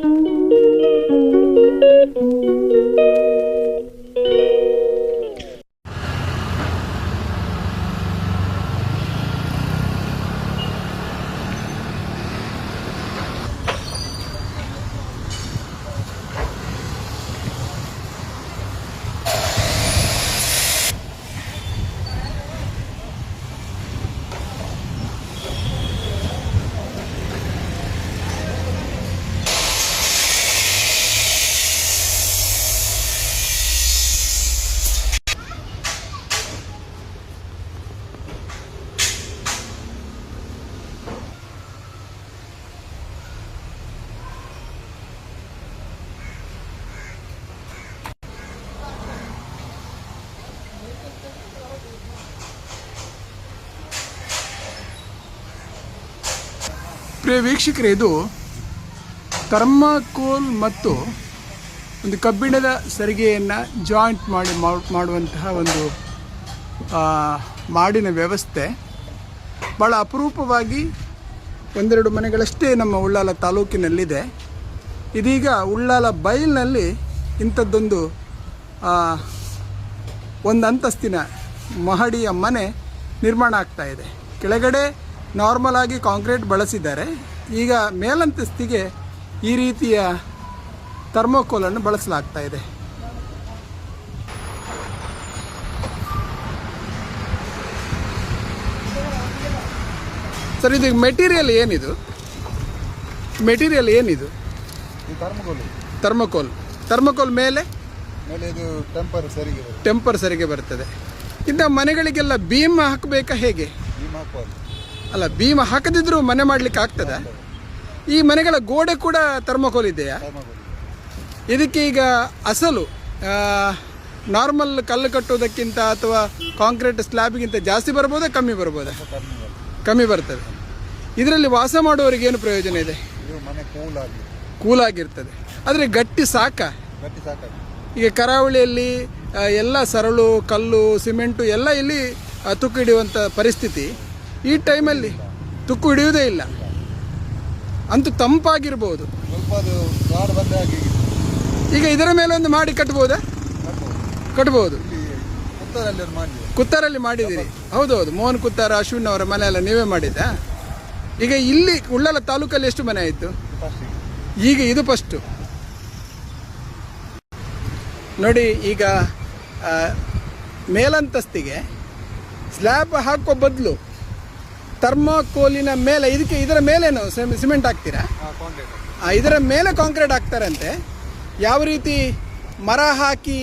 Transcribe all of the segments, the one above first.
Thank you. ಪ್ರಿಯ ವೀಕ್ಷಕರೇ, ಇದು thermocol ಮತ್ತು ಒಂದು ಕಬ್ಬಿಣದ ಸರಿಗೆಯನ್ನು ಜಾಯಿಂಟ್ ಮಾಡಿ ಮಾಡ್- ಮಾಡುವಂತಹ ಒಂದು ಮಾಡಿನ ವ್ಯವಸ್ಥೆ. ಭಾಳ ಅಪರೂಪವಾಗಿ ಒಂದೆರಡು ಮನೆಗಳಷ್ಟೇ ನಮ್ಮ ಉಳ್ಳಾಲ ತಾಲೂಕಿನಲ್ಲಿದೆ. ಇದೀಗ ಉಳ್ಳಾಲ ಬೈಲ್ನಲ್ಲಿ ಇಂಥದ್ದೊಂದು ಒಂದು ಅಂತಸ್ತಿನ ಮಹಡಿಯ ಮನೆ ನಿರ್ಮಾಣ ಆಗ್ತಾ ಇದೆ. ಕೆಳಗಡೆ ನಾರ್ಮಲ್ ಆಗಿ ಕಾಂಕ್ರೀಟ್ ಬಳಸಿದ್ದಾರೆ. ಈಗ ಮೇಲಂತಸ್ತಿಗೆ ಈ ರೀತಿಯ ಥರ್ಮೋಕೋಲನ್ನು ಬಳಸಲಾಗ್ತಾ ಇದೆ. ಸರ್ ಇದು ಮೆಟೀರಿಯಲ್ ಏನಿದು? ಮೆಟೀರಿಯಲ್ ಏನಿದು? ಥರ್ಮಕೋಲ್. ಥರ್ಮಕೋಲ್. ಮೇಲೆ? ಮೇಲೆ ಇದು ಟೆಂಪರ್ ಸರಿಗೆ ಟೆಂಪರ್ ಸರಿಗೆ ಬರ್ತದೆ. ಇಂಥ ಮನೆಗಳಿಗೆಲ್ಲ ಬೀಮ್ ಹಾಕಬೇಕಾ ಹೇಗೆ? ಬೀಮ್ ಹಾಕುವಾಗ ಅಲ್ಲ ಭೀಮ ಹಾಕದಿದ್ರು ಮನೆ ಮಾಡ್ಲಿಕ್ಕೆ ಆಗ್ತದ? ಈ ಮನೆಗಳ ಗೋಡೆ ಕೂಡ ಥರ್ಮಕೋಲ್ ಇದೆಯಾ ಇದಕ್ಕೆ ಈಗ ಅಸಲು ನಾರ್ಮಲ್ ಕಲ್ಲು ಕಟ್ಟುವುದಕ್ಕಿಂತ ಅಥವಾ ಕಾಂಕ್ರೀಟ್ ಸ್ಲ್ಯಾಬ್ಗಿಂತ ಜಾಸ್ತಿ ಬರ್ಬೋದಾ ಕಮ್ಮಿ ಬರ್ಬೋದಾ? ಕಮ್ಮಿ ಬರ್ತದೆ. ಇದರಲ್ಲಿ ವಾಸ ಮಾಡುವವರಿಗೆ ಏನು ಪ್ರಯೋಜನ ಇದೆ? ಕೂಲ್ ಕೂಲಾಗಿರ್ತದೆ. ಆದರೆ ಗಟ್ಟಿ ಸಾಕ? ಈಗ ಕರಾವಳಿಯಲ್ಲಿ ಎಲ್ಲ ಸರಳು ಕಲ್ಲು ಸಿಮೆಂಟು ಎಲ್ಲ ಇಲ್ಲಿ ತುಕ್ಕಿಡಿಯುವಂಥ ಪರಿಸ್ಥಿತಿ. ಈ ಟೈಮಲ್ಲಿ ತುಕ್ಕು ಹಿಡಿಯುವುದೇ ಇಲ್ಲ. ಅಂತೂ ತಂಪಾಗಿರ್ಬೋದು. ಈಗ ಇದರ ಮೇಲೆ ಒಂದು ಮಾಡಿ ಕಟ್ಬೋದಾ? ಕಟ್ಬೋದು. ಕುತ್ತಾರಲ್ಲಿ ಮಾಡಿದ್ದೀರಿ. ಹೌದೌದು ಮೋಹನ್ ಕುತ್ತಾರ ಅಶ್ವಿನ್ ಅವರ ಮನೆ ಎಲ್ಲ ನೀವೇ ಮಾಡಿದ್ದ? ಈಗ ಇಲ್ಲಿ ಉಳ್ಳಾಲ ತಾಲೂಕಲ್ಲಿ ಎಷ್ಟು ಮನೆ ಆಯಿತು? ಈಗ ಇದು ಫಸ್ಟು. ನೋಡಿ ಈಗ ಮೇಲಂತಸ್ತಿಗೆ ಸ್ಲ್ಯಾಬ್ ಹಾಕೋ ಬದಲು ಥರ್ಮಾಕೋಲಿನ ಮೇಲೆ ಇದಕ್ಕೆ ಇದರ ಮೇಲೇನು ಸಿಮೆಂಟ್ ಹಾಕ್ತೀರಾ? ಇದರ ಮೇಲೆ ಕಾಂಕ್ರೀಟ್ ಹಾಕ್ತಾರಂತೆ. ಯಾವ ರೀತಿ ಮರ ಹಾಕಿ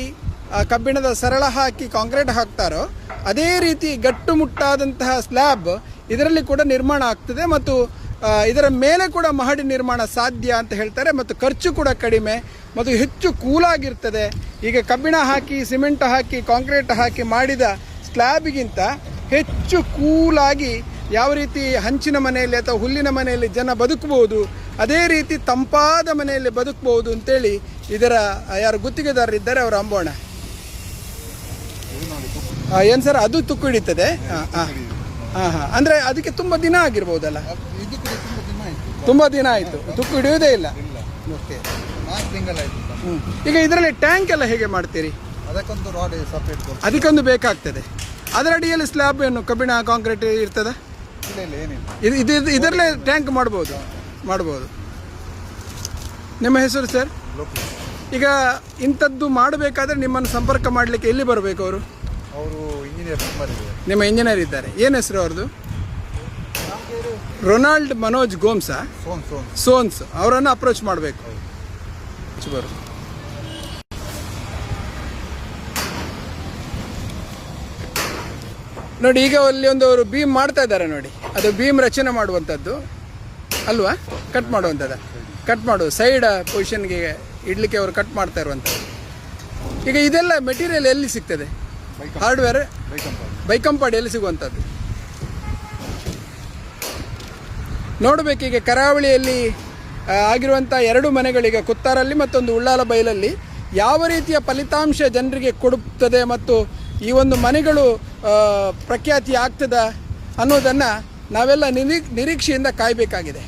ಕಬ್ಬಿಣದ ಸರಳ ಹಾಕಿ ಕಾಂಕ್ರೀಟ್ ಹಾಕ್ತಾರೋ ಅದೇ ರೀತಿ ಗಟ್ಟುಮುಟ್ಟಾದಂತಹ ಸ್ಲ್ಯಾಬ್ ಇದರಲ್ಲಿ ಕೂಡ ನಿರ್ಮಾಣ ಆಗ್ತದೆ ಮತ್ತು ಇದರ ಮೇಲೆ ಕೂಡ ಮಹಡಿ ನಿರ್ಮಾಣ ಸಾಧ್ಯ ಅಂತ ಹೇಳ್ತಾರೆ ಮತ್ತು ಖರ್ಚು ಕೂಡ ಕಡಿಮೆ ಮತ್ತು ಹೆಚ್ಚು ಕೂಲಾಗಿರ್ತದೆ. ಈಗ ಕಬ್ಬಿಣ ಹಾಕಿ ಸಿಮೆಂಟ್ ಹಾಕಿ ಕಾಂಕ್ರೀಟ್ ಹಾಕಿ ಮಾಡಿದ ಸ್ಲ್ಯಾಬಿಗಿಂತ ಹೆಚ್ಚು ಕೂಲಾಗಿ ಯಾವ ರೀತಿ ಹಂಚಿನ ಮನೆಯಲ್ಲಿ ಅಥವಾ ಹುಲ್ಲಿನ ಮನೆಯಲ್ಲಿ ಜನ ಬದುಕಬಹುದು ಅದೇ ರೀತಿ ತಂಪಾದ ಮನೆಯಲ್ಲಿ ಬದುಕಬಹುದು ಅಂತೇಳಿ ಇದರ ಯಾರು ಗುತ್ತಿಗೆದಾರರಿದ್ದಾರೆ ಅವರು ಅಂಬೋಣ. ಏನು ಸರ್ ಅದು ತುಕ್ಕು ಹಿಡಿತದೆ? ಹಾಂ ಹಾಂ ಹಾಂ ಹಾಂ ಅಂದರೆ ಅದಕ್ಕೆ ತುಂಬ ದಿನ ಆಗಿರ್ಬೋದಲ್ಲ? ತುಂಬ ದಿನ ಆಯಿತು. ತುಕ್ಕು ಹಿಡಿಯೋದೇ ಇಲ್ಲ. ಇಲ್ಲ ಓಕೆ ಹ್ಞೂ ಈಗ ಇದರಲ್ಲಿ ಟ್ಯಾಂಕ್ ಎಲ್ಲ ಹೇಗೆ ಮಾಡ್ತೀರಿ? ಅದಕ್ಕೊಂದು ಬೇಕಾಗ್ತದೆ. ಅದರ ಅಡಿಯಲ್ಲಿ ಸ್ಲ್ಯಾಬ್ ಏನು ಕಬ್ಬಿಣ ಕಾಂಕ್ರೀಟ್ ಇರ್ತದೆ? ಇದು ಇದು ಇದರಲ್ಲೇ ಟ್ಯಾಂಕ್ ಮಾಡ್ಬೋದು ಮಾಡ್ಬೋದು. ನಿಮ್ಮ ಹೆಸರು ಸರ್? ಈಗ ಇಂಥದ್ದು ಮಾಡಬೇಕಾದ್ರೆ ನಿಮ್ಮನ್ನು ಸಂಪರ್ಕ ಮಾಡಲಿಕ್ಕೆ ಎಲ್ಲಿ ಬರಬೇಕು ಅವರು? ಅವರು ಇಂಜಿನಿಯರ್ ನಿಮ್ಮ ಇಂಜಿನಿಯರ್ ಇದ್ದಾರೆ. ಏನು ಹೆಸರು ಅವ್ರದ್ದು? ರೊನಾಲ್ಡ್ ಮನೋಜ್ ಗೋಮ್ಸಾ? ಸೋನ್ ಸೋನ್ ಸೋನ್ಸ್. ಅವರನ್ನು ಅಪ್ರೋಚ್ ಮಾಡಬೇಕು. ಬರು ನೋಡಿ ಈಗ ಅಲ್ಲಿ ಒಂದು ಅವರು ಬೀಮ್ ಮಾಡ್ತಾ ಇದ್ದಾರೆ ನೋಡಿ. ಅದು ಬೀಮ್ ರಚನೆ ಮಾಡುವಂಥದ್ದು. ಅಲ್ವಾ? ಕಟ್ ಮಾಡುವಂಥದ್ದು. ಕಟ್ ಮಾಡು ಸೈಡ್ ಪೊಸಿಷನ್ಗೆ ಇಡ್ಲಿಕ್ಕೆ ಅವರು ಕಟ್ ಮಾಡ್ತಾ ಇರುವಂಥದ್ದು. ಈಗ ಇದೆಲ್ಲ ಮೆಟೀರಿಯಲ್ ಎಲ್ಲಿ ಸಿಗ್ತದೆ? ಹಾರ್ಡ್ವೇರ್ ಬೈಕಂಪಾಡಿ. ಎಲ್ಲಿ ಸಿಗುವಂಥದ್ದು? ನೋಡಬೇಕೀಗ ಕರಾವಳಿಯಲ್ಲಿ ಆಗಿರುವಂಥ ಎರಡು ಮನೆಗಳೀಗ ಕುತ್ತಾರಲ್ಲಿ ಮತ್ತೊಂದು ಉಳ್ಳಾಲ ಬೈಲಲ್ಲಿ ಯಾವ ರೀತಿಯ ಫಲಿತಾಂಶ ಜನರಿಗೆ ಕೊಡುತ್ತದೆ ಮತ್ತು ಈ ಒಂದು ಮನೆಗಳು ಪ್ರಖ್ಯಾತಿ ಆಗ್ತದ ಅನ್ನೋದನ್ನು ನಾವೆಲ್ಲ ನಿರೀ ನಿರೀಕ್ಷೆಯಿಂದ ಕಾಯಬೇಕಾಗಿದೆ.